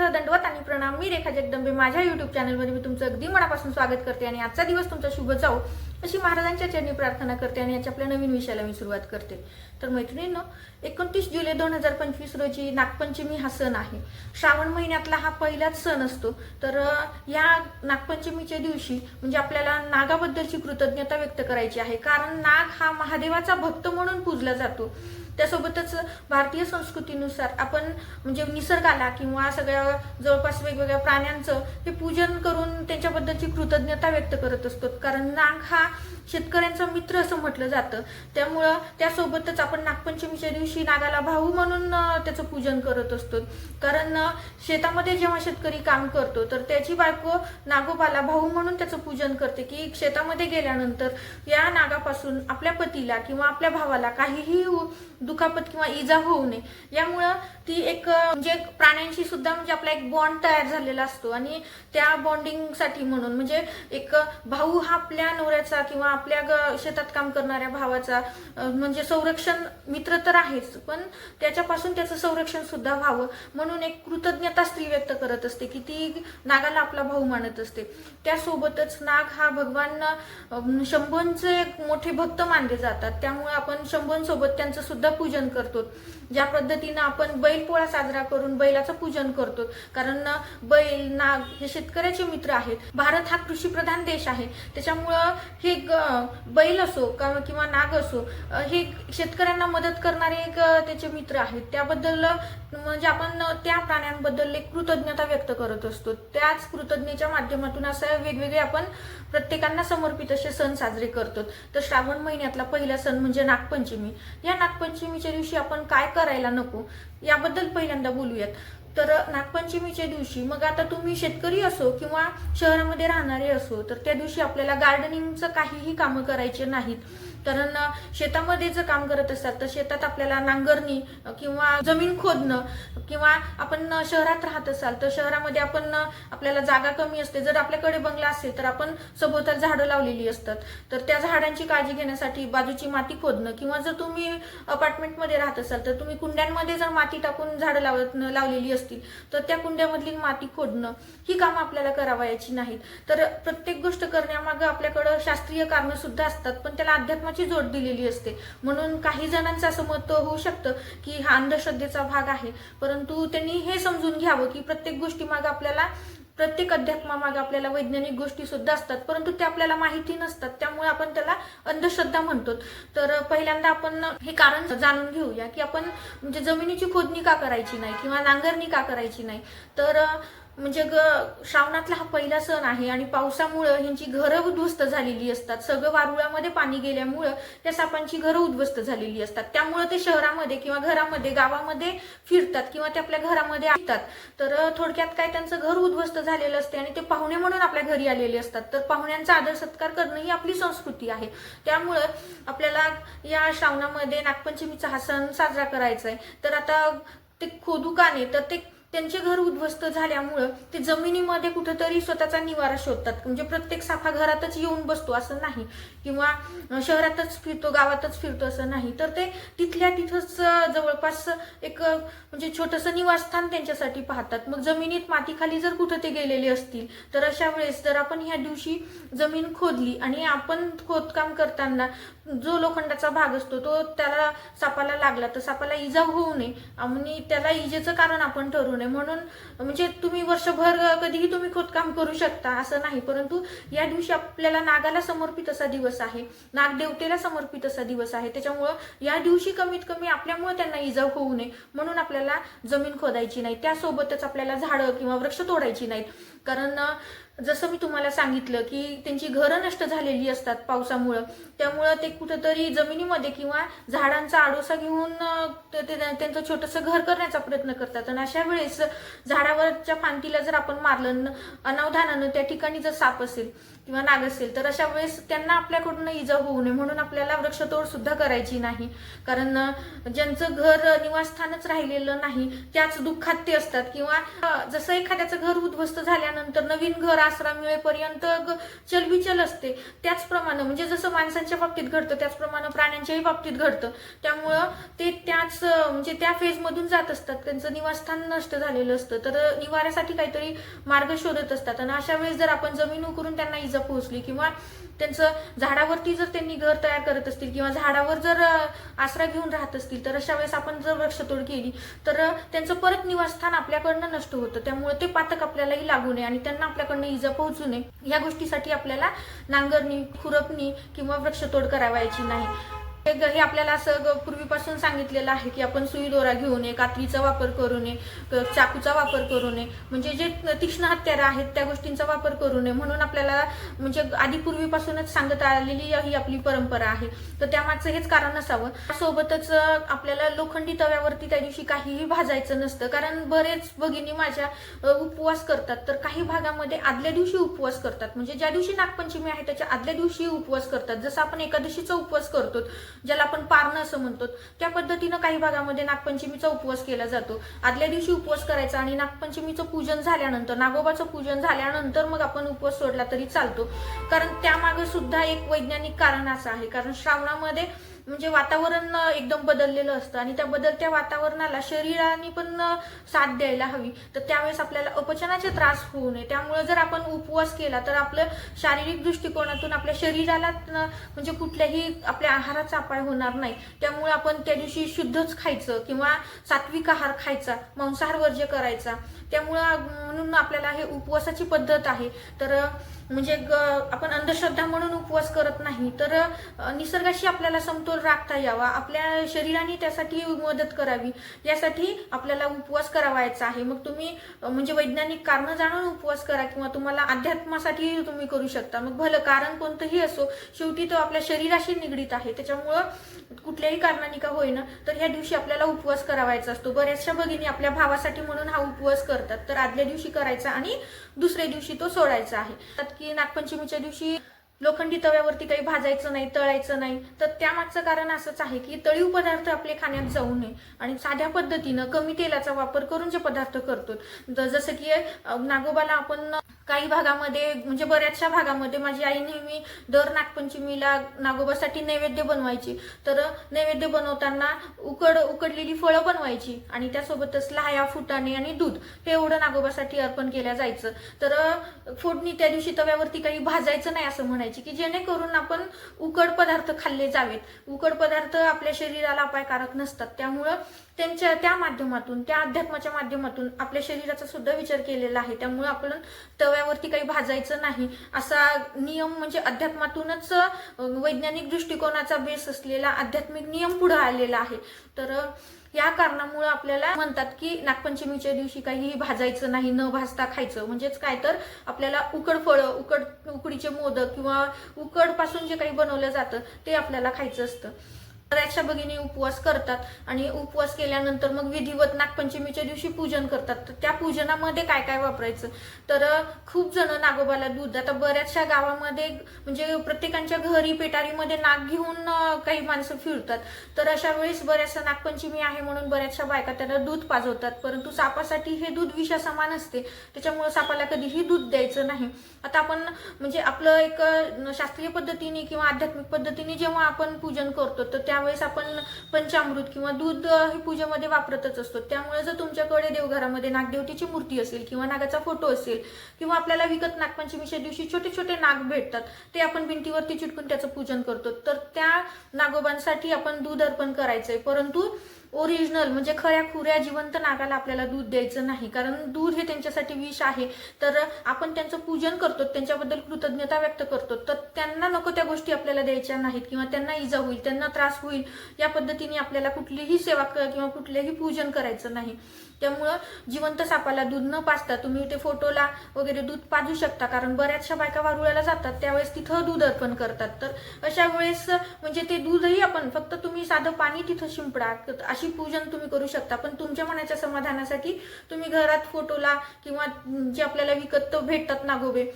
नमस्थ दंडवत आणि प्रणाम. मी रेखा जगदंबे. माझ्या युट्यूब चॅनलमध्ये मी तुमचं अगदी मनापासून स्वागत करते आणि आजचा दिवस तुमचा शुभ जाऊ अशी महाराजांच्या चरणी प्रार्थना करते आणि याच्या आपल्या नवीन विषयाला मी सुरुवात करते. तर मैत्रिणींनो एकोणतीस जुलै दोन हजार पंचवीस रोजी नागपंचमी हा सण आहे. श्रावण महिन्यातला हा पहिलाच सण असतो. तर या नागपंचमीच्या दिवशी म्हणजे आपल्याला नागाबद्दलची कृतज्ञता व्यक्त करायची आहे. कारण नाग हा महादेवाचा भक्त म्हणून पूजला जातो. त्यासोबतच भारतीय संस्कृतीनुसार आपण म्हणजे निसर्गाला किंवा सगळ्या जवळपास वेगवेगळ्या प्राण्यांचं हे पूजन करून त्यांच्याबद्दलची कृतज्ञता व्यक्त करत असतो. कारण नाग हा शेतकऱ्यांचा मित्र असं म्हटलं जातं. त्यामुळं त्यासोबतच आपण नागपंचमीच्या दिवशी नागाला भाऊ म्हणून त्याचं पूजन करत असतो. कारण शेतामध्ये जेव्हा शेतकरी काम करतो तर त्याची बायको नागोबाला भाऊ म्हणून त्याचं पूजन करते. की शेतामध्ये गेल्यानंतर या नागापासून आपल्या पतीला किंवा आपल्या भावाला काहीही दुखापत किंवा इजा होऊ नये. यामुळं ती एक म्हणजे प्राण्यांशी सुद्धा म्हणजे आपला एक बॉन्ड तयार झालेला असतो. आणि त्या बॉन्डिंगसाठी म्हणून म्हणजे एक भाऊ हा आपल्या नवऱ्याचा किंवा आपल्या ग- शेतात काम करणाऱ्या भावाचा म्हणजे संरक्षण मित्र तर आहेच पण त्याच्यापासून त्याचं संरक्षण सुद्धा व्हावं म्हणून एक कृतज्ञता स्त्री व्यक्त करत असते की ती नागाला आपला भाऊ मानत असते. त्यासोबतच नाग हा भगवान अं, शंभूंचे एक मोठे भक्त मानले जातात. त्यामुळे आपण शंभूंसोबत त्यांचं सुद्धा पूजन करतो. ज्या पद्धतीनं आपण बैलपोळा साजरा करून बैलाचं पूजन करतो. कारण बैल नाग हे शेतकऱ्याचे मित्र आहेत. भारत हा कृषीप्रधान देश आहे. त्याच्यामुळं हे ग- बैल असो का- किंवा नाग असो हे शेतकऱ्यांना मदत करणारे एक त्याचे मित्र आहेत. त्याबद्दल म्हणजे आपण त्या प्राण्यांबद्दल एक कृतज्ञता व्यक्त करत असतो. त्याच कृतज्ञतेच्या माध्यमातून असं वेगवेगळे आपण प्रत्येकांना समर्पित असे सण साजरे करतो. तर श्रावण महिन्यातला पहिला सण म्हणजे नागपंचमी. या नागपंचमीच्या दिवशी आपण काय करायला नको याबद्दल पहिल्यांदा बोलूयात. तर नागपंचमीच्या दिवशी मग आता तुम्ही शेतकरी असो किंवा शहरामध्ये राहणारे असो तर त्या दिवशी आपल्याला गार्डनिंगचं काहीही कामं करायचे नाहीत. कारण शेतामध्ये जर काम करत असाल तर शेतात आपल्याला नांगरणी किंवा जमीन खोदणं किंवा आपण शहरात राहत असाल तर शहरामध्ये आपण आपल्याला जागा कमी असते. जर आपल्याकडे बंगला असेल तर आपण सभोवताल झाडं लावलेली असतात. तर त्या झाडांची काळजी घेण्यासाठी बाजूची माती खोदणं किंवा जर तुम्ही अपार्टमेंटमध्ये राहत असाल तर तुम्ही कुंड्यांमध्ये जर माती टाकून झाडं लावत लावलेली असतील तर त्या कुंड्यामधली माती खोदणं ही कामं आपल्याला करावयाची नाहीत. तर प्रत्येक गोष्ट करण्यामागं आपल्याकडं शास्त्रीय कारणं सुद्धा असतात पण त्याला धर्माची जोड दिलेली असते. म्हणून काही जणांचं असं मत होऊ शकतं की हा अंधश्रद्धेचा भाग आहे. परंतु त्यांनी हे समजून घ्यावं की प्रत्येक गोष्टीमागं आपल्याला प्रत्येक अध्यात्मामागे आपल्याला वैज्ञानिक गोष्टी सुद्धा असतात. परंतु ते आपल्याला माहिती नसतात. त्यामुळे आपण त्याला अंधश्रद्धा म्हणतो. तर पहिल्यांदा आपण हे कारण जाणून घेऊया की आपण म्हणजे जमिनीची खोदणी का करायची नाही किंवा नांगरणी का करायची नाही. तर म्हणजे ग श्रावणातला हा पहिला सण आहे आणि पावसामुळं ह्यांची घरं उद्ध्वस्त झालेली असतात. सगळं वारुळामध्ये पाणी गेल्यामुळं त्या सापांची घरं उद्ध्वस्त झालेली असतात. त्यामुळं ते शहरामध्ये किंवा घरामध्ये गावामध्ये फिरतात किंवा ते आपल्या घरामध्ये येतात. तर थोडक्यात काय त्यांचं घर उद्ध्वस्त झालेलं असते आणि ते पाहुणे म्हणून आपल्या घरी आलेले असतात. तर पाहुण्यांचा आदर सत्कार करणं ही आपली संस्कृती आहे. त्यामुळं आपल्याला या श्रावणामध्ये नागपंचमीचा हा सण साजरा करायचा आहे तर आता ते खोदू तर ते त्यांचे घर उद्ध्वस्त झाल्यामुळं ते जमिनीमध्ये कुठंतरी स्वतःचा निवारा शोधतात. म्हणजे प्रत्येक साफा घरातच येऊन बसतो असं नाही. किंवा शहरातच फिरतो गावातच फिरतो असं नाही. तर ते तिथल्या तिथंच जवळपास एक म्हणजे छोटंसं निवासस्थान त्यांच्यासाठी पाहतात. मग जमिनीत मातीखाली जर कुठं ते गेलेले असतील तर अशा वेळेस जर आपण ह्या दिवशी जमीन खोदली आणि आपण खोदकाम करताना जो लोखंडाचा भाग असतो तो त्याला सापाला लागला तर सापाला इजा होऊ नये. आणि त्याला इजेचं कारण आपण ठरवू नये. म्हणून म्हणजे तुम्ही वर्षभर कधीही तुम्ही खोदकाम करू शकता असं नाही. परंतु या दिवशी आपल्याला नागाला समर्पित असा दिवस आहे. नागदेवतेला समर्पित असा दिवस आहे. त्याच्यामुळं या दिवशी कमीत कमी आपल्यामुळे त्यांना इजा होऊ नये. म्हणून आपल्याला जमीन खोदायची नाही. त्यासोबतच आपल्याला झाडं किंवा वृक्ष तोडायची नाहीत. कारण जसं मी तुम्हाला सांगितलं की त्यांची घरं नष्ट झालेली असतात पावसामुळं. त्यामुळं ते कुठंतरी जमिनीमध्ये किंवा झाडांचा आडोसा घेऊन ते- ते- त्यांचं छोटंसं घर करण्याचा प्रयत्न करतात. आणि अशा वेळेस झाडावरच्या फांतीला जर आपण मारलं अनावधानानं त्या ठिकाणी जर साप असेल किंवा नाग असेल तर अशा वेळेस त्यांना आपल्याकडून इजा होऊ नये म्हणून आपल्याला वृक्षतोड सुद्धा करायची नाही. कारण ज्यांचं घर निवासस्थानच राहिलेलं नाही त्याच दुःखात ते असतात. किंवा जसं एखाद्याचं घर उद्ध्वस्त झाल्यानंतर नवीन घर आसरा मिळेपर्यंत ग- चलबिचल असते. त्याचप्रमाणे म्हणजे जसं माणसांच्या बाबतीत घडतं त्याचप्रमाणे प्राण्यांच्याही बाबतीत घडतं. त्यामुळं ते त्याच म्हणजे त्या फेजमधून जात असतात. त्यांचं निवासस्थान नष्ट झालेलं असतं. तर निवाऱ्यासाठी काहीतरी मार्ग शोधत असतात. आणि अशा वेळेस जर आपण जमीन उकरून त्यांना इजा पोहोचली किंवा त्यांचं झाडावरती जर त्यांनी घर तयार करत असतील किंवा झाडावर जर आसरा घेऊन राहत असतील तर अशा वेळेस आपण जर वृक्षतोड केली तर त्यांचं परत निवासस्थान आपल्याकडनं नष्ट होतं. त्यामुळे ते पातक आपल्यालाही लागू नये आणि त्यांना आपल्याकडनं इजा पोहोचू नये. या गोष्टीसाठी आपल्याला नांगरणी खुरपणी किंवा वृक्षतोड करावायची नाही. हे आपल्याला असं पूर्वीपासून सांगितलेलं आहे की आपण सुई दोरा घेऊ नये कात्रीचा वापर करू नये चाकूचा वापर करू नये म्हणजे जे तीक्ष्ण हत्यारं आहेत त्या गोष्टींचा वापर करू नये म्हणून आपल्याला म्हणजे आधी पूर्वीपासूनच सांगत आलेली ही आपली परंपरा आहे. तर त्यामागचं हेच कारण असावं. सोबतच आपल्याला लोखंडी तव्यावरती त्या दिवशी काहीही भाजायचं नसतं. कारण बरेच भगिनी माझ्या उपवास करतात. तर काही भागामध्ये आदल्या दिवशी उपवास करतात. म्हणजे ज्या दिवशी नागपंचमी आहे त्याच्या आदल्या दिवशी उपवास करतात. जसं आपण एकादशीचा उपवास करतो ज्याला आपण पारणं असं म्हणतो त्या पद्धतीनं काही भागामध्ये नागपंचमीचा उपवास केला जातो. आदल्या दिवशी उपवास करायचा आणि नागपंचमीचं पूजन झाल्यानंतर नागोबाचं पूजन झाल्यानंतर मग आपण उपवास सोडला तरी चालतो. कारण त्यामागे सुद्धा एक वैज्ञानिक कारण असं आहे. कारण श्रावणामध्ये म्हणजे वातावरण एकदम बदललेलं असतं. आणि त्या बदलत्या वातावरणाला शरीराने पण साथ द्यायला हवी. तर त्यावेळेस आपल्याला अपचनाचे त्रास होऊ नये. त्यामुळे जर आपण उपवास केला तर आपलं शारीरिक दृष्टिकोनातून आपल्या शरीराला म्हणजे कुठल्याही आपल्या आहाराचा अपाय होणार नाही. त्यामुळे आपण त्या दिवशी शुद्धच खायचं किंवा सात्विक आहार खायचा मांसाहार वर्ज्य करायचा. त्यामुळं म्हणून आपल्याला हे उपवासाची पद्धत आहे. तर म्हणजे ग- आपण अंधश्रद्धा म्हणून उपवास करत नाही तर निसर्गाशी आपल्याला समतोल राखता यावा. आपल्या शरीराने त्यासाठी मदत करावी. यासाठी आपल्याला उपवास करावायचा आहे. मग तुम्ही म्हणजे वैज्ञानिक कारण जाणून उपवास करा किंवा तुम्हाला अध्यात्मासाठी तुम्ही करू शकता. मग भलं कारण कोणतंही असो शेवटी तो आपल्या शरीराशी निगडीत आहे. त्याच्यामुळं कुठल्याही कारणाने का होईना तर ह्या दिवशी आपल्याला उपवास करावायचा असतो. बऱ्याचशा भगिनी आपल्या भावासाठी म्हणून हा उपवास करतात. तर आदल्या दिवशी करायचा आणि दुसऱ्या दिवशी तो सोडायचा आहे. त्यात की नागपंचमीच्या दिवशी लोखंडी तव्यावरती काही भाजायचं नाही तळायचं नाही. तर त्यामागचं कारण असंच आहे की तळीव पदार्थ आपले खाण्यात जाऊ नये आणि साध्या पद्धतीनं कमी तेलाचा वापर करून जे पदार्थ करतो जसं की नागोबाला आपण काही भागामध्ये म्हणजे बऱ्याचशा भागामध्ये माझी आई नेहमी दर नागपंचमीला नागोबासाठी नैवेद्य बनवायची. तर नैवेद्य बनवताना उकड उकडलेली फळं बनवायची आणि त्यासोबतच लाह्या फुटाणे आणि दूध हे एवढं नागोबासाठी अर्पण केलं जायचं. तर फोडणी त्या दिवशी तव्यावरती काही भाजायचं नाही असं म्हणायची की जेणेकरून आपण उकड पदार्थ खाल्ले जावेत. उकड पदार्थ आपल्या शरीराला अपायकारक नसतात. त्यामुळं त्यांच्या त्या माध्यमातून त्या अध्यात्माच्या माध्यमातून आपल्या शरीराचा सुद्धा विचार केलेला आहे. त्यामुळे आपण तव्या तव्यावरती काही भाजायचं नाही. असा नियम म्हणजे अध्यात्मातूनच वैज्ञानिक दृष्टिकोनाचा बेस असलेला आध्यात्मिक नियम पुढे आलेला आहे. तर या कारणामुळे आपल्याला म्हणतात की नागपंचमीच्या दिवशी काहीही भाजायचं नाही न भाजता खायचं. म्हणजेच काय तर आपल्याला उकड फळं उकड उकडीचे मोदक किंवा उकडपासून जे काही बनवलं जातं ते आपल्याला खायचं असतं. बऱ्याचशा भगिनी उपवास करतात आणि उपवास केल्यानंतर मग विधिवत नागपंचमीच्या दिवशी पूजन करतात. तर त्या पूजनामध्ये काय काय वापरायचं? तर खूप जण नागोबाला दूध आता बऱ्याचशा गावामध्ये म्हणजे प्रत्येकांच्या घरी पेटारीमध्ये नाग घेऊन काही माणसं फिरतात. तर अशा वेळेस बऱ्याचशा नागपंचमी आहे म्हणून बऱ्याचशा बायका त्याला दूध पाजवतात. परंतु सापासाठी हे दूध विषासमान असते. त्याच्यामुळे सापाला कधीही दूध द्यायचं नाही. आता आपण म्हणजे आपलं एक शास्त्रीय पद्धतीने किंवा आध्यात्मिक पद्धतीने जेव्हा आपण पूजन करतो तर त्या त्यावेळेस आपण पंचामृत किंवा दूध हे पूजेमध्ये वापरतच असतो. त्यामुळे जर तुमच्याकडे देवघरामध्ये नागदेवतेची मूर्ती असेल किंवा नागाचा फोटो असेल किंवा आपल्याला विकत नागपंचमीच्या दिवशी छोटे छोटे नाग भेटतात ते आपण भिंतीवरती चिटकून त्याचं पूजन करतो. तर त्या नागोबांसाठी आपण दूध अर्पण करायचंय. परंतु ओरिजिनल म्हणजे खऱ्या खुऱ्या जिवंत नागाला आपल्याला दूध द्यायचं नाही. कारण दूध हे त्यांच्यासाठी विष आहे. तर आपण त्यांचं पूजन करतो त्यांच्याबद्दल कृतज्ञता व्यक्त करतो. तर त्यांना नको त्या गोष्टी आपल्याला द्यायच्या नाहीत किंवा त्यांना इजा होईल त्यांना त्रास होईल. या पद्धतीने आपल्याला कुठलीही सेवा किंवा कुठलेही पूजन करायचं नाही. त्यामुळं जिवंत सापाला दूध न पाजता तुम्ही ते फोटोला वगैरे दूध पाजू शकता. कारण बऱ्याचशा बायका वारुळ्याला जातात त्यावेळेस तिथं दूध अर्पण करतात. तर अशा वेळेस म्हणजे ते दूधही आपण फक्त तुम्ही साधं पाणी तिथं शिंपडा अशी पूजन तुम्ही करू शकता. पण तुमच्या मनाच्या समाधानासाठी तुम्ही घरात फोटोला किंवा जे आपल्याला विकत भेटतात नागोबे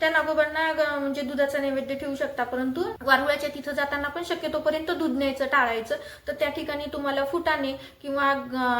त्या नागोबांना म्हणजे दुधाचा नैवेद्य ठेवू शकता. परंतु वारुळाच्या तिथं जाताना पण शक्यतोपर्यंत दूध न्यायचं टाळायचं. तर त्या ठिकाणी तुम्हाला फुटाने किंवा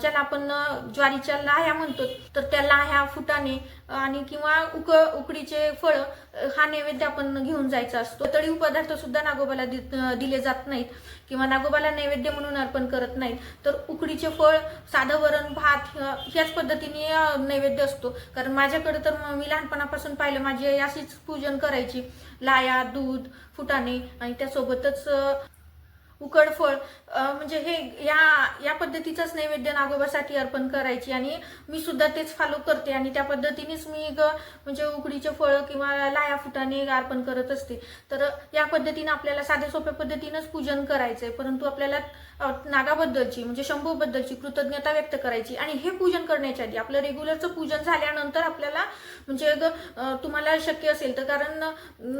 ज्याला आपण ज्वारीच्या लाह्या म्हणतो तर त्या लाह्या फुटाने आणि किंवा उक उकडीचे फळ हा नैवेद्य आपण घेऊन जायचा असतो. तळीव पदार्थ सुद्धा नागोबाला दिले जात नाहीत. किंवा नागोबाला नैवेद्य म्हणून अर्पण करत नाहीत तर उकडीचे फळ साधं वरण भात ह्याच पद्धतीने नैवेद्य असतो. कारण माझ्याकडे तर मी लहानपणापासून पाहिलं माझी आई अशीच पूजन करायची. लाया दूध फुटाणे आणि त्यासोबतच उकडफळ उकड फळ म्हणजे हे या या पद्धतीचंच नैवेद्य नागोबासाठी अर्पण करायची आणि मी सुद्धा तेच फॉलो करते आणि त्या पद्धतीनेच मी ग म्हणजे उकडीचे फळं किंवा लाया फुटाने अर्पण करत असते. तर या पद्धतीनं आपल्याला साध्या सोप्या पद्धतीनंच पूजन करायचं आहे परंतु आपल्याला नागाबद्दलची म्हणजे शंभूबद्दलची कृतज्ञता व्यक्त करायची आणि हे पूजन करण्याच्या आधी आपलं रेग्युलरचं पूजन झाल्यानंतर आपल्याला म्हणजे तुम्हाला शक्य असेल तर कारण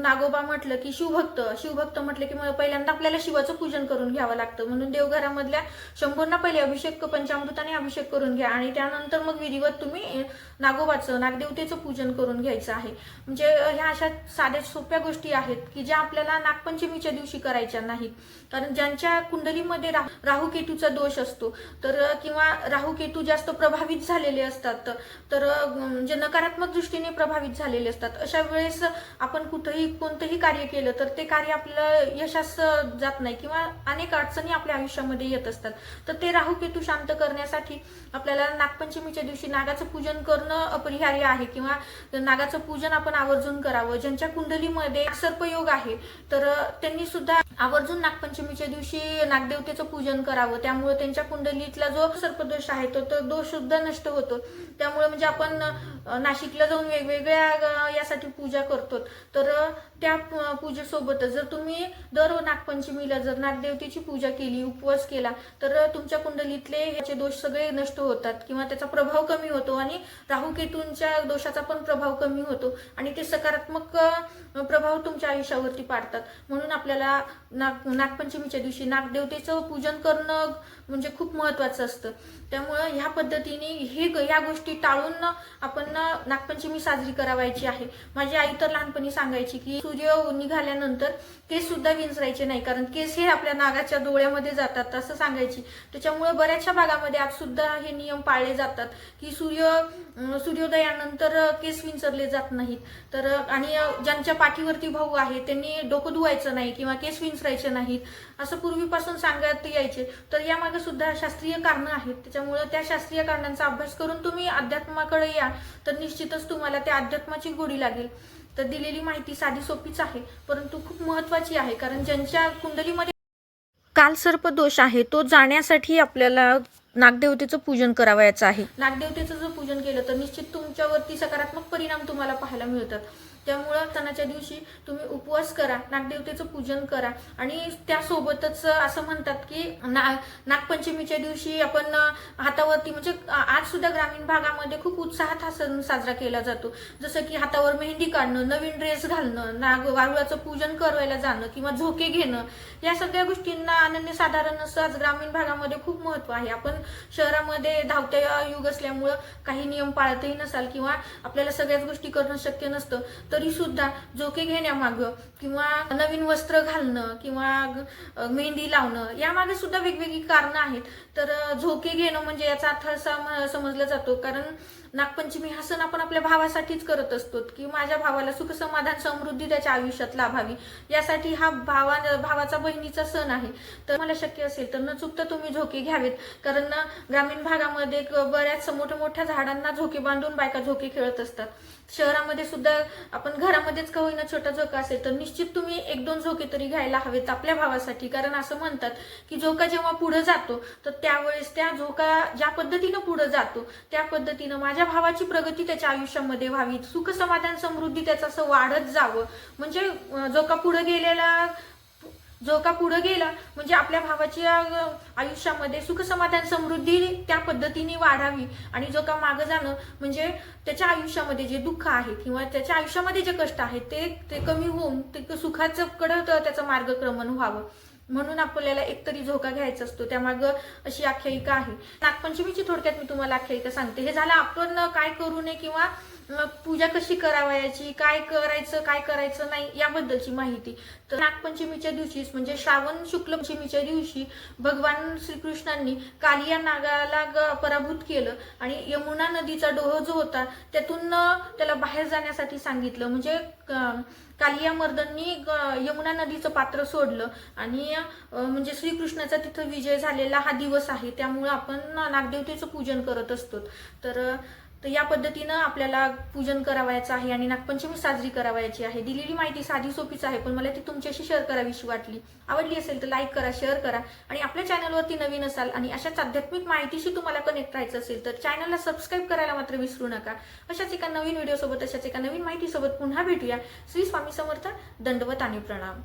नागोबा म्हटलं की शिवभक्त शिवभक्त म्हटलं की मग पहिल्यांदा आपल्याला शिवाचं पूजन करून घ्यावं लागतं. म्हणून देवघरामधल्या शंभूंना पहिले अभिषेक पंचामृताने अभिषेक करून घ्या आणि त्यानंतर मग विधिवत तुम्ही नागोबाचं नागदेवतेचं पूजन करून घ्यायचं आहे. म्हणजे ह्या अशा साध्या सोप्या गोष्टी आहेत की ज्या आपल्याला नागपंचमीच्या दिवशी करायच्या नाहीत. कारण ज्यांच्या कुंडलीमध्ये राहू राहू केतूचा दोष असतो तर किंवा राहू केतू जास्त प्रभावित झालेले असतात तर म्हणजे नकारात्मक दृष्टीने प्रभावित झालेले असतात. अशा वेळेस आपण कुठंही कोणतंही कार्य केलं तर ते कार्य आपलं यशास जात नाही किंवा अनेक अडचणी आपल्या आयुष्यामध्ये येत असतात. तर ते राहू केतू शांत करण्यासाठी आपल्याला नागपंचमीच्या दिवशी नागाचं पूजन करणं अपरिहार्य आहे किंवा नागाचं पूजन आपण आवर्जून करावं. ज्यांच्या कुंडलीमध्ये सर्पयोग आहे तर त्यांनी सुद्धा आवर्जून नागपंचमीच्या दिवशी नागदेवतेचं पूजन करावं. त्यामुळे त्यांच्या कुंडलीतला जो सर्पदोष आहे तो तो दोष सुद्धा नष्ट होतो. त्यामुळे म्हणजे आपण नाशिकला जाऊन वेगवेगळ्या यासाठी पूजा करतो. तर त्या पूजेसोबतच जर तुम्ही दर नागपंचमीला जर देवतेची पूजा केली उपवास केला तर तुमच्या कुंडलीतले ह्याचे दोष सगळे नष्ट होतात किंवा त्याचा प्रभाव कमी होतो आणि राहू केतूंच्या दोषाचा पण प्रभाव कमी होतो आणि ते सकारात्मक प्रभाव तुमच्या आयुष्यावरती पाडतात. म्हणून आपल्याला नाग नागपंचमीच्या दिवशी नागदेवतेचं पूजन करणं म्हणजे खूप महत्वाचं असतं. त्यामुळं ह्या पद्धतीने हे या गोष्टी टाळून आपण नागपंचमी साजरी करावायची आहे. माझी आई तर लहानपणी सांगायची की सूर्य निघाल्यानंतर केस सुद्धा विंचरायचे नाही कारण केस हे आपल्या नागाच्या डोळ्यामध्ये जातात असं सांगायची. त्याच्यामुळे बऱ्याचशा भागामध्ये आज सुद्धा हे नियम पाळले जातात की सूर्य सूर्योदयानंतर केस विंचरले जात नाहीत. तर आणि ज्यांच्या पाठीवरती भाऊ आहे त्यांनी डोकं धुवायचं नाही किंवा केस विंचरायचे नाहीत असं पूर्वीपासून सांगत यायचे. तर यामागे सुद्धा शास्त्रीय कारणं आहेत. त्याच्यामुळे त्या शास्त्रीय कारणांचा अभ्यास करून तुम्ही अध्यात्माकडे या. तर निश्चितच तुम्हाला त्या अध्यात्माची गोडी लागेल. तर दिलेली माहिती साधी सोपीच आहे परंतु खूप महत्वाची आहे कारण ज्यांच्या कुंडलीमध्ये कालसर्प दोष आहे तो जाण्यासाठी आपल्याला नागदेवतेचं पूजन करावयाचं आहे. नागदेवतेचं जर पूजन केलं तर निश्चित तुमच्यावरती सकारात्मक परिणाम तुम्हाला पाहायला मिळतात. त्यामुळं सणाच्या दिवशी तुम्ही उपवास करा नागदेवतेचं पूजन करा. आणि त्यासोबतच असं म्हणतात की ना नागपंचमीच्या दिवशी आपण हातावरती म्हणजे आज सुद्धा ग्रामीण भागामध्ये खूप उत्साहात हा सण साजरा केला जातो. जसं की हातावर मेहंदी काढणं नवीन ड्रेस घालणं नाग वारुळाचं पूजन करायला जाणं किंवा झोके घेणं या सगळ्या गोष्टींना अनन्यसाधारण असं आज ग्रामीण भागामध्ये खूप महत्त्व आहे. आपण शहरामध्ये धावत्या युग असल्यामुळं काही नियम पाळतही नसाल किंवा आपल्याला सगळ्याच गोष्टी करणं शक्य नसतं तर तरी सुद्धा झोके घेण्यामागं किंवा नवीन वस्त्र घालणं किंवा मेहंदी लावणं यामागे सुद्धा वेगवेगळी कारणं आहेत. तर झोके घेणं म्हणजे याचा अर्थ असा म- समजला जातो. कारण नागपंचमी हा सण आपण आपल्या भावासाठीच करत असतो. की माझ्या भावाला सुख समाधान समृद्धी त्याच्या आयुष्यात लाभावी यासाठी हा भावा भावाचा बहिणीचा सण आहे. तर मला शक्य असेल तर न चुकता तुम्ही झोके घ्यावेत. कारण ग्रामीण भागामध्ये बऱ्याच मोठ्या मोठ्या झाडांना झोके बांधून बायका झोके खेळत असतात. शहरामध्ये सुद्धा आपण घरामध्येच का होईना छोटा झोका असेल तर निश्चित तुम्ही एक दोन झोके तरी घ्यायला हवेत आपल्या भावासाठी. कारण असं म्हणतात की झोका जेव्हा पुढे जातो तर त्यावेळेस त्या झोका ज्या पद्धतीनं पुढे जातो त्या पद्धतीनं माझ्या भावाची प्रगती त्याच्या आयुष्यामध्ये व्हावी सुख समाधान समृद्धी त्याचं असं वाढत जावं. म्हणजे जो झोका पुढे गेलेला जो का पुढे गेला म्हणजे आपल्या भावाची आयुष्यामध्ये सुख समाधान समृद्धी त्या पद्धतीने वाढावी. आणि जो का मागं जाणं म्हणजे त्याच्या आयुष्यामध्ये जे दुःख आहे किंवा त्याच्या आयुष्यामध्ये जे कष्ट आहेत ते ते कमी होऊन ते सुखाचं कडं त्याचं मार्गक्रमण व्हावं. म्हणून आपल्याला एकतरी झोका घ्यायचा असतो. त्यामागं अशी आख्यायिका आहे. नागपंचमीची थोडक्यात मी तुम्हाला आख्यायिका सांगते. हे झालं आपण काय करू नये किंवा मग पूजा कशी करावयाची? काय करायचं काय करायचं नाही याबद्दलची माहिती. तर नागपंचमीच्या दिवशीच म्हणजे श्रावण शुक्ल पंचमीच्या दिवशी भगवान श्रीकृष्णांनी कालिया नागाला पराभूत केलं आणि यमुना नदीचा डोह जो होता त्यातून त्याला बाहेर जाण्यासाठी सांगितलं. म्हणजे कालिया मर्दननी यमुना नदीचं पात्र सोडलं आणि म्हणजे श्रीकृष्णाचा तिथं विजय झालेला हा दिवस आहे. त्यामुळे आपण नागदेवतेचं पूजन करत असतो तर तर या पद्धतीनं आपल्याला पूजन करावायचं आहे आणि नागपंचमी साजरी करावायची आहे. दिलेली माहिती साधी सोपीच आहे पण मला ती तुमच्याशी शेअर करावीशी वाटली. आवडली असेल तर लाईक करा शेअर करा आणि आपल्या चॅनलवरती नवीन असाल आणि अशाच आध्यात्मिक माहितीशी तुम्हाला कनेक्ट राहायचं असेल तर चॅनलला सबस्क्राईब करायला मात्र विसरू नका. अशाच एका नवीन व्हिडिओसोबत अशाच एका नवीन माहितीसोबत पुन्हा भेटूया. श्री स्वामी समर्थ दंडवत आणि प्रणाम.